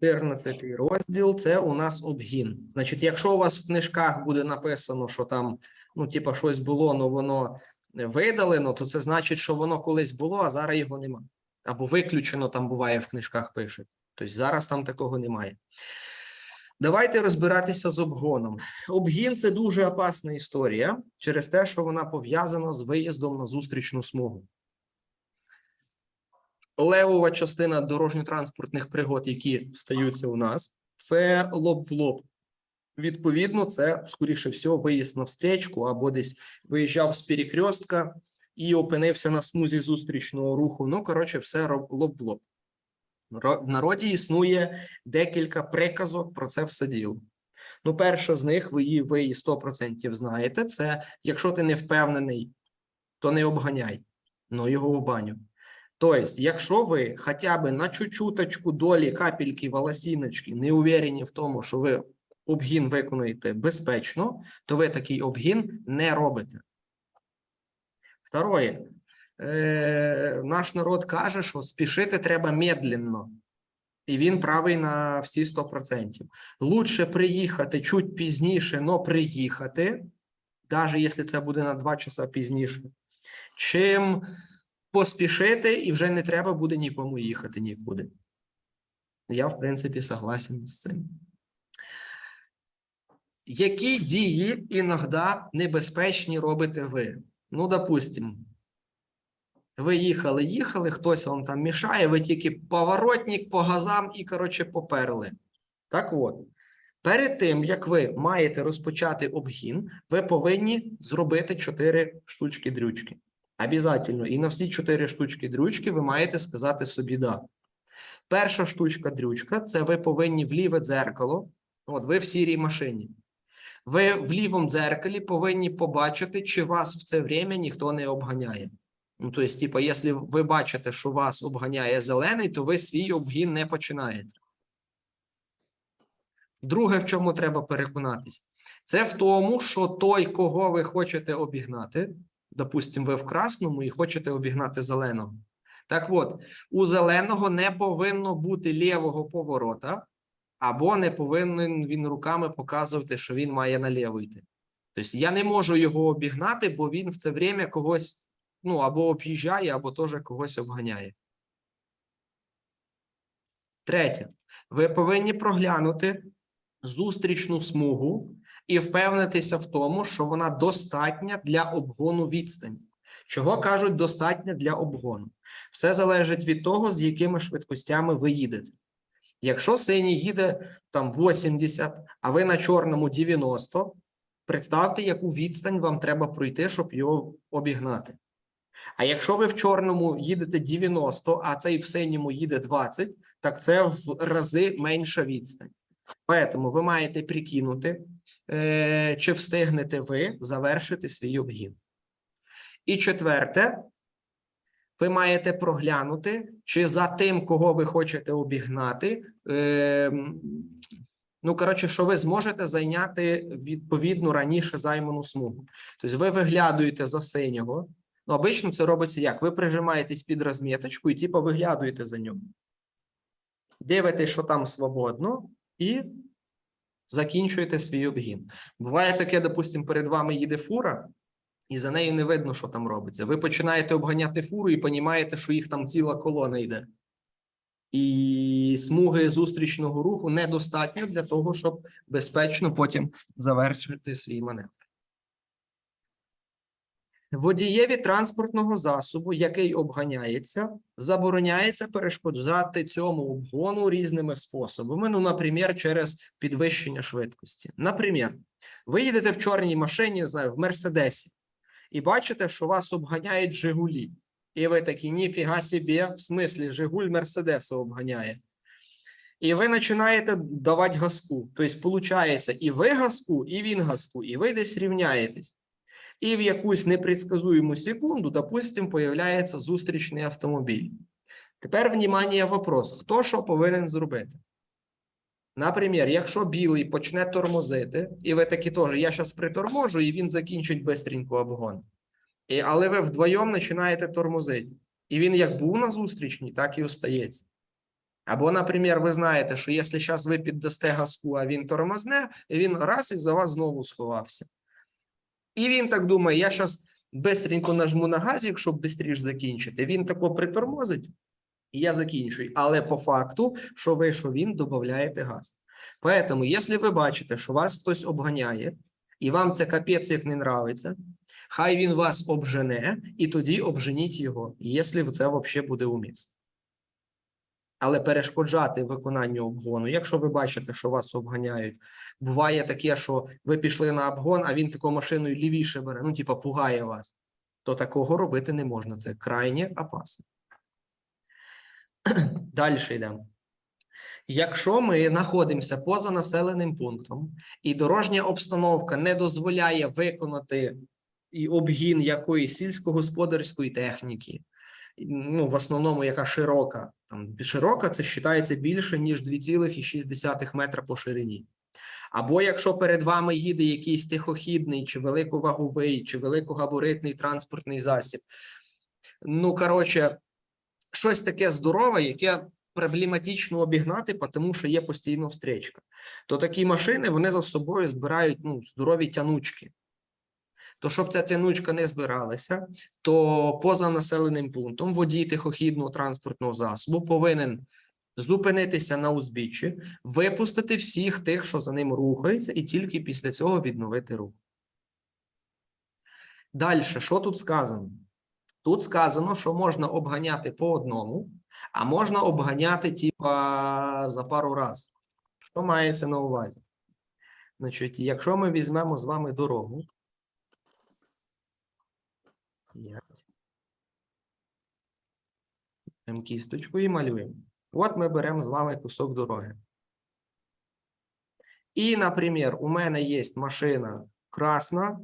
14 розділ це у нас обгін. Значить, якщо у вас в книжках буде написано, що там, ну, типа, щось було, але воно видалено, то це значить, що воно колись було, а зараз його нема. Або виключено там буває в книжках пишуть. Тобто зараз там такого немає. Давайте розбиратися з обгоном. Обгін це дуже опасна історія через те, що вона пов'язана з виїздом на зустрічну смугу. Левова частина дорожньо-транспортних пригод, які стаються у нас, це лоб в лоб. Відповідно, це, скоріше всього, виїзд на встречку або десь виїжджав з перекрестка і опинився на смузі зустрічного руху. Ну, коротше, все лоб в лоб. В народі існує декілька приказок про це все діло. Ну, перша з них, ви її 100% знаєте, це якщо ти не впевнений, то не обганяй, ну його в баню. Тобто, якщо ви хоча б на чуть-чуточку долі капельки волосіночки не уверені в тому, що ви обгін виконуєте безпечно, то ви такий обгін не робите. Второе. Е, наш народ каже, що спішити треба медленно. І він правий на всі 100%. Лучше приїхати чуть пізніше, но приїхати, навіть якщо це буде на 2 часа пізніше, чим поспішити, і вже не треба буде нікому їхати нікуди. Я, в принципі, согласен з цим. Які дії іноді небезпечні робите ви? Ну, допустимо, ви їхали, їхали, хтось вам там мішає, ви тільки поворотник по газам і, коротше, поперли. Так от, перед тим, як ви маєте розпочати обгін, ви повинні зробити 4 штучки дрючки. Обязательно. І на всі 4 штучки дрючки ви маєте сказати собі да. Перша штучка дрючка це ви повинні в ліве дзеркало. От ви в сірій машині. Ви в лівому дзеркалі повинні побачити, чи вас в це время ніхто не обганяє. Ну, то есть, якщо ви бачите, що вас обганяє зелений, то ви свій обгін не починаєте. Друге, в чому треба переконатись, це в тому, що той, кого ви хочете обігнати, допустимо, ви в красному і хочете обігнати зеленого. Так от, у зеленого не повинно бути лівого поворота, або не повинен він руками показувати, що він має наліво йти. Тобто я не можу його обігнати, бо він в це время когось ну, або об'їжджає, або теж когось обганяє. Третє. Ви повинні проглянути зустрічну смугу і впевнитися в тому, що вона достатня для обгону відстані. Чого кажуть достатня для обгону? Все залежить від того, з якими швидкостями ви їдете. Якщо синій їде там 80, а ви на чорному 90, представте, яку відстань вам треба пройти, щоб його обігнати. А якщо ви в чорному їдете 90, а цей в синьому їде 20, так це в рази менша відстань. Тому ви маєте прикинути, чи встигнете ви завершити свій обгін. І четверте, ви маєте проглянути, чи за тим, кого ви хочете обігнати, е, ну, коротше, що ви зможете зайняти відповідну раніше займану смугу. Тобто ви виглядуєте за синього, Ну, обично це робиться як? Ви прижимаєтесь під розміточку і типу виглядуєте за нього. Дивитесь, що там свободно, і закінчуєте свій обгін. Буває таке, допустимо, перед вами їде фура, і за нею не видно, що там робиться. Ви починаєте обганяти фуру і розумієте, що їх там ціла колона йде. І смуги зустрічного руху недостатньо для того, щоб безпечно потім завершити свій маневр. Водієві транспортного засобу, який обганяється, забороняється перешкоджати цьому обгону різними способами. Ну, наприклад, через підвищення швидкості. Наприклад, ви їдете в чорній машині, знаю, в Мерседесі, і бачите, що вас обганяють Жигулі. І ви такі, ніфіга собі, в смислі, Жигуль Мерседеса обганяє. І ви починаєте давати газку. Тобто, виходить, і ви газку, і він газку, і ви десь рівняєтесь. І в якусь непредсказуєму секунду, допустим, появляється зустрічний автомобіль. Тепер, внимание, вопрос: хто що повинен зробити? Наприклад, якщо білий почне тормозити, і ви такі теж, я зараз приторможу, і він закінчить бистренько обгон. І, але ви вдвоєм починаєте тормозити. І він як був на зустрічній, так і остається. Або, наприклад, ви знаєте, що якщо зараз ви піддасте газку, а він тормозне, і він раз і за вас знову сховався. І він так думає: я зараз бистренько нажму на газик, щоб швидше закінчити. Він тако притормозить, і я закінчую. Але по факту, що ви, що він, додаєте газ. Поэтому, якщо ви бачите, що вас хтось обганяє, і вам це капець як не нравиться, хай він вас обжене, і тоді обженіть його, якщо це взагалі буде умісно. Але перешкоджати виконанню обгону, якщо ви бачите, що вас обганяють, буває таке, що ви пішли на обгон, а він таку машиною лівіше бере, ну, типа, пугає вас, то такого робити не можна. Це крайне опасно. Далі йдемо. Якщо ми знаходимося поза населеним пунктом, і дорожня обстановка не дозволяє виконати обгін якоїсь сільськогосподарської техніки, ну, в основному, яка широка, там широка, це вважається більше, ніж 2,6 метра по ширині. Або якщо перед вами їде якийсь тихохідний, чи великоваговий, чи великогабаритний транспортний засіб, ну, коротше, щось таке здорове, яке проблематично обігнати, тому що є постійно встречка. То такі машини вони за собою збирають ну, здорові тянучки. То щоб ця тянучка не збиралася, то поза населеним пунктом водій тихохідного транспортного засобу повинен зупинитися на узбіччі, випустити всіх тих, що за ним рухаються, і тільки після цього відновити рух. Далі, що тут сказано? Тут сказано, що можна обганяти по одному, а можна обганяти типа за пару раз. Що мається на увазі? Значить, якщо ми візьмемо з вами дорогу. П'ять. Беремо кісточку і малюємо. От ми беремо з вами кусок дороги. І, наприклад, у мене є машина красна,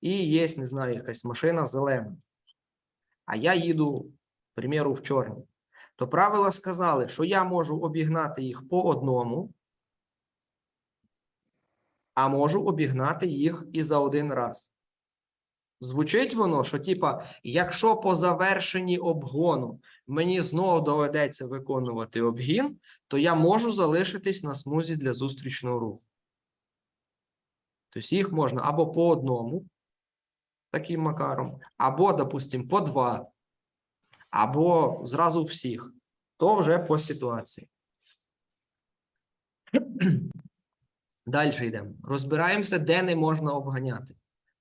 і є, не знаю, якась машина зелена. А я їду, к примеру, в чорній. То правила сказали, що я можу обігнати їх по одному, а можу обігнати їх і за один раз. Звучить воно, що, типа, якщо по завершенні обгону мені знову доведеться виконувати обгін, то я можу залишитись на смузі для зустрічного руху. Тобто їх можна або по одному, таким макаром, або, допустимо, по два, або зразу всіх. То вже по ситуації. Далі йдемо. Розбираємося, де не можна обганяти.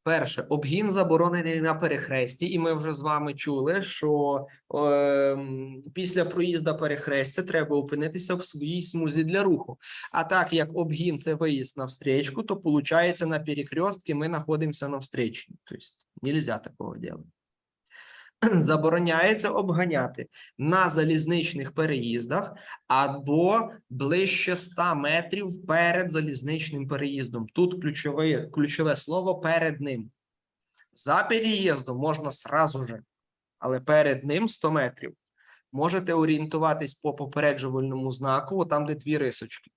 Перше, обгін заборонений на перехресті, і ми вже з вами чули, що е, після проїзду перехрестя треба опинитися в своїй смузі для руху. А так як обгін це виїзд на встречку, то виходить на перекрестці ми знаходимося на встречі. Тобто, нельзя такого робити. Забороняється обганяти на залізничних переїздах або ближче 100 метрів перед залізничним переїздом. Тут ключове, ключове слово перед ним. За переїздом можна сразу же, але перед ним 100 метрів. Можете орієнтуватись по попереджувальному знаку, там, де дві рисочки.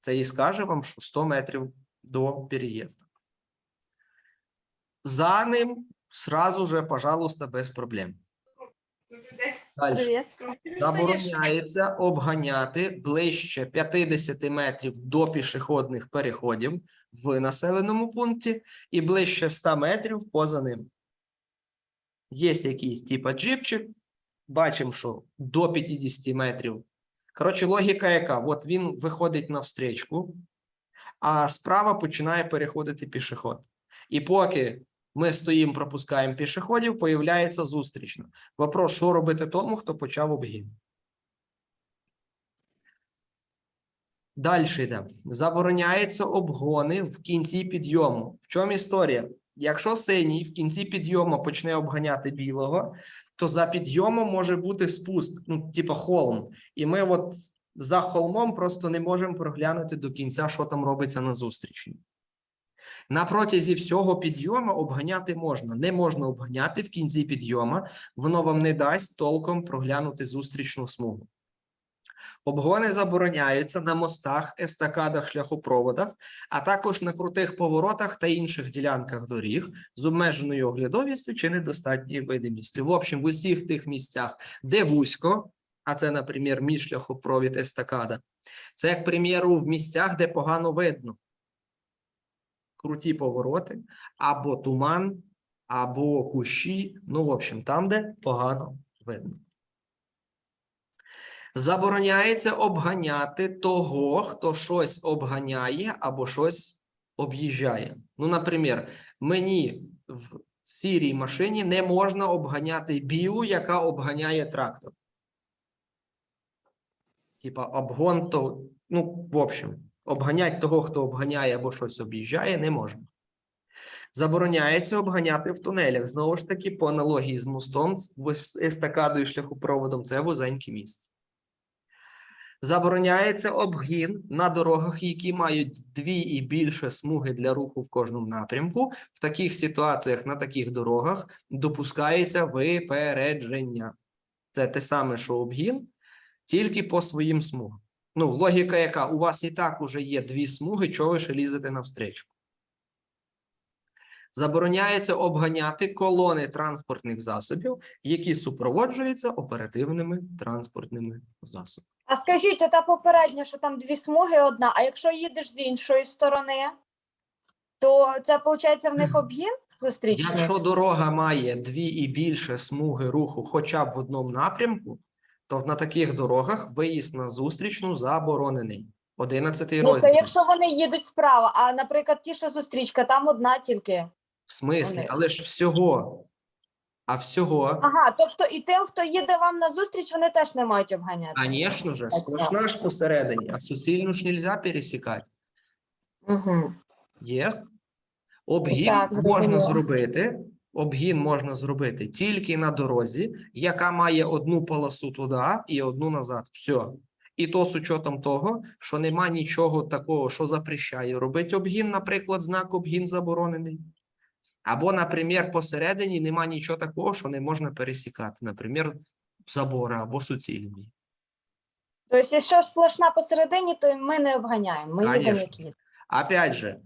Це і скаже вам, що 100 метрів до переїзду. За ним сразу же, пожалуйста, без проблем. Далі. Забороняється обганяти ближче 50 метрів до пішохідних переходів в населеному пункті і ближче 100 метрів поза ним. Є якийсь типа джипчик, бачимо, що до 50 метрів. Коротше, логіка яка? От він виходить на встречку, а справа починає переходити пішохід. І поки ми стоїмо, пропускаємо пішоходів, появляється зустрічно. Вопрос, що робити тому, хто почав обгін? Далі йде. Забороняється обгони в кінці підйому. В чому історія? Якщо синій в кінці підйому почне обганяти білого, то за підйомом може бути спуск, ну, типу холм. І ми от за холмом просто не можемо проглянути до кінця, що там робиться на зустрічі. На протязі всього підйому обганяти можна. Не можна обганяти в кінці підйому, воно вам не дасть толком проглянути зустрічну смугу. Обгони забороняються на мостах, естакадах, шляхопроводах, а також на крутих поворотах та інших ділянках доріг з обмеженою оглядовістю чи недостатньою видимістю. В общем, в усіх тих місцях, де вузько, а це, наприклад, міжшляхопровід естакада. Це, як приміру, в місцях, де погано видно. Круті повороти, або туман, або кущі. Ну, в общем, там, де погано видно. Забороняється обганяти того, хто щось обганяє або щось об'їжджає. Ну, наприклад, мені в сірій машині не можна обганяти білу, яка обганяє трактор. Типа обгон то, ну, в общем, обганять того, хто обганяє або щось об'їжджає, не можна. Забороняється обганяти в тунелях. Знову ж таки, по аналогії з мостом, естакадою шляхопроводом, це вузеньке місце. Забороняється обгін на дорогах, які мають дві і більше смуги для руху в кожному напрямку. В таких ситуаціях на таких дорогах допускається випередження. Це те саме, що обгін, тільки по своїм смугам. Ну, логіка яка? У вас і так уже є дві смуги, чого ви ще лізете навстрічу? Забороняється обганяти колони транспортних засобів, які супроводжуються оперативними транспортними засобами. А скажіть, ота попередня, що там дві смуги одна, а якщо їдеш з іншої сторони, то це виходить в них обгін зустрічний? Якщо дорога має дві і більше смуги руху хоча б в одному напрямку, то на таких дорогах виїзд на зустрічну заборонений. 11 Ну, це якщо вони їдуть справа, а наприклад, ті, що зустрічка, там одна тільки. В смислі, Вони- але ж всього. А всього, Ага, тобто і тим, хто їде вам на зустріч, вони теж не мають обганяти. звісно ж, сплошна ж посередині, а суцільну ж нельзя пересікати. Угу. Yes? Обгін Так, можна зробити. Обгін можна зробити тільки на дорозі, яка має одну полосу туди і одну назад. Все. І то з учетом того, що нема нічого такого, що запрещає робити обгін, наприклад, знак обгін заборонений. Або, наприклад, посередині нема нічого такого, що не можна пересікати, наприклад, забори або суцільні. Тобто, якщо сплошна посередині, то ми не обганяємо. Ми їдемо як їдемо. Опять же,